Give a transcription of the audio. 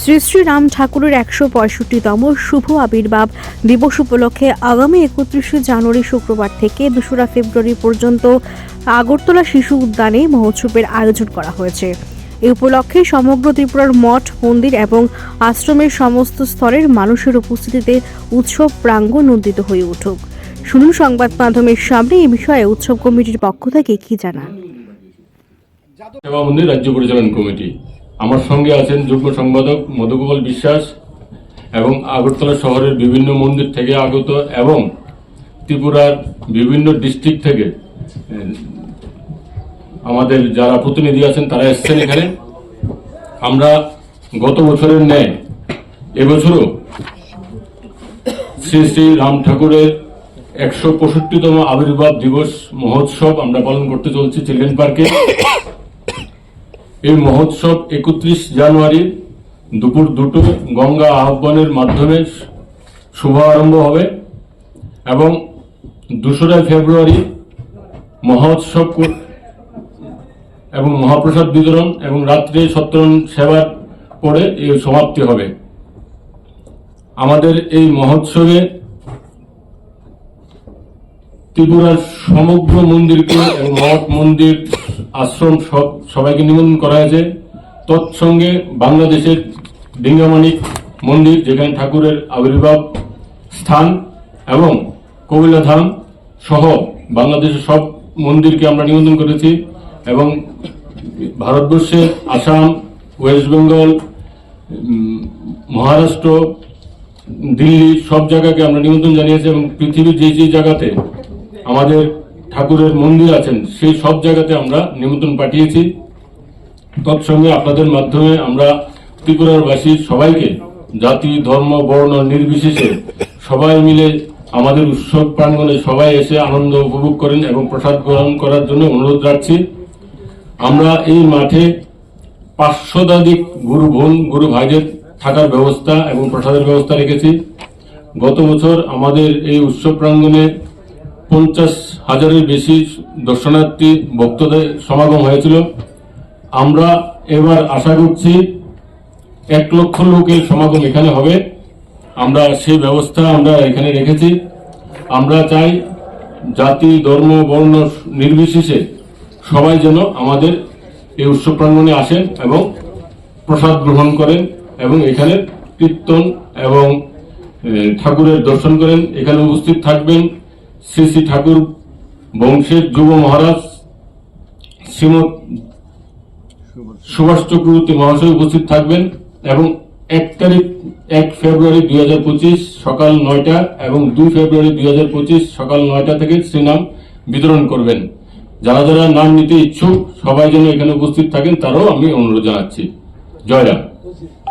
শ্রী শ্রী রাম ঠাকুরের একশো পঁয়ষট্টিতম শুভ আবির্ভাব দিবস উপলক্ষে আগামী একত্রিশে জানুয়ারি শুক্রবার থেকে দোসরা ফেব্রুয়ারি পর্যন্ত আগরতলা শিশু উদ্যানে মহোৎসবের আয়োজন করা হয়েছে। এই উপলক্ষে সমগ্র ত্রিপুরার মঠ, মন্দির এবং আশ্রমের সমস্ত স্তরের মানুষের উপস্থিতিতে উৎসব প্রাঙ্গণ উদ্দিত হয়ে উঠুক। শুনুন সংবাদ মাধ্যমের সামনে এই বিষয়ে উৎসব কমিটির পক্ষ থেকে কি জানান। রাজ্য পরিচালন কমিটি। আমার সঙ্গে আছেন যুগ্ম সম্পাদক মধুগোপাল বিশ্বাস এবং আগরতলা শহরের বিভিন্ন মন্দির থেকে আগত এবং ত্রিপুরার বিভিন্ন ডিস্ট্রিক্ট থেকে আমাদের যারা প্রতিনিধি আছেন তারা এসেছেন এখানে। আমরা গত বছরের ন্যায়, এবছরও শ্রী শ্রী রাম ঠাকুরের একশো পঁয়ষট্টিতম আবির্ভাব দিবস মহোৎসব আমরা পালন করতে চলছি চিলড্রেন পার্কে। এই মহোৎসব একত্রিশ জানুয়ারি দুপুর দুটো গঙ্গা আহ্বানের মাধ্যমে শুভ আরম্ভ হবে এবং দোসরা ফেব্রুয়ারি মহোৎসব এবং মহাপ্রসাদ বিতরণ এবং রাত্রে সত্যরণ সেবার পরে এই সমাপ্তি হবে। আমাদের এই মহোৎসবে ত্রিপুরার সমগ্র মন্দিরকে এবং মঠ মন্দির আশ্রম সব, সবাইকে নিমন্ত্রণ করা হয়েছে। তৎসঙ্গে বাংলাদেশের ডিঙ্গামানিক মন্দির, যেখানে ঠাকুরের আবির্ভাব স্থান এবং কবিলাধাম সহ বাংলাদেশের সব মন্দিরকে আমরা নিমন্ত্রণ করেছি এবং ভারতবর্ষের আসাম, ওয়েস্ট বেঙ্গল মহারাষ্ট্র, দিল্লি সব জায়গাকে আমরা নিমন্ত্রণ জানিয়েছি এবং পৃথিবীর যে যে জায়গাতে আমাদের ঠাকুরের মন্দির আছেন, সেই সব জায়গাতে আমরা নিমন্ত্রণ পাঠিয়েছি। তৎসঙ্গে আপনাদের মাধ্যমে আমরা ত্রিপুরার বাসী সবাইকে, জাতি, ধর্ম, বর্ণ নির্বিশেষে সবাই মিলে আমাদের উৎসব প্রাঙ্গণে সবাই এসে আনন্দ উপভোগ করেন এবং প্রসাদ গ্রহণ করার জন্য অনুরোধ রাখছি। আমরা এই মাঠে পাঁচশোধাধিক গুরু বোন, গুরু ভাইদের থাকার ব্যবস্থা এবং প্রসাদের ব্যবস্থা রেখেছি। গত বছর আমাদের এই উৎসব প্রাঙ্গণে পঞ্চাশ হাজারের বেশি দর্শনার্থী ভক্তদের সমাগম হয়েছিল। আমরা এবার আশা করছি এক লক্ষ লোকের সমাগম এখানে হবে। আমরা সেই ব্যবস্থা আমরা এখানে রেখেছি। আমরা চাই জাতি, ধর্ম, বর্ণ নির্বিশেষে সবাই যেন আমাদের এই উৎসব প্রাঙ্গণে আসেন এবং প্রসাদ গ্রহণ করেন এবং এখানে কীর্তন এবং ঠাকুরের দর্শন করেন। এখানে উপস্থিত থাকবেন শ্রী শ্রী ঠাকুর বংশের যুব মহারাজ শ্রীমৎ সুভাষ চক্রবর্তী মহাশয় উপস্থিত থাকবেন এবং এক তারিখ এক ফেব্রুয়ারি দুই হাজার পঁচিশ সকাল নয়টা এবং দুই ফেব্রুয়ারি দুই হাজার পঁচিশ সকাল নয়টা থেকে শ্রীনাম বিতরণ করবেন। যারা যারা নাম নিতে ইচ্ছুক, সবাই যেন এখানে উপস্থিত থাকেন, তারও আমি অনুরোধ জানাচ্ছি। জয়রাম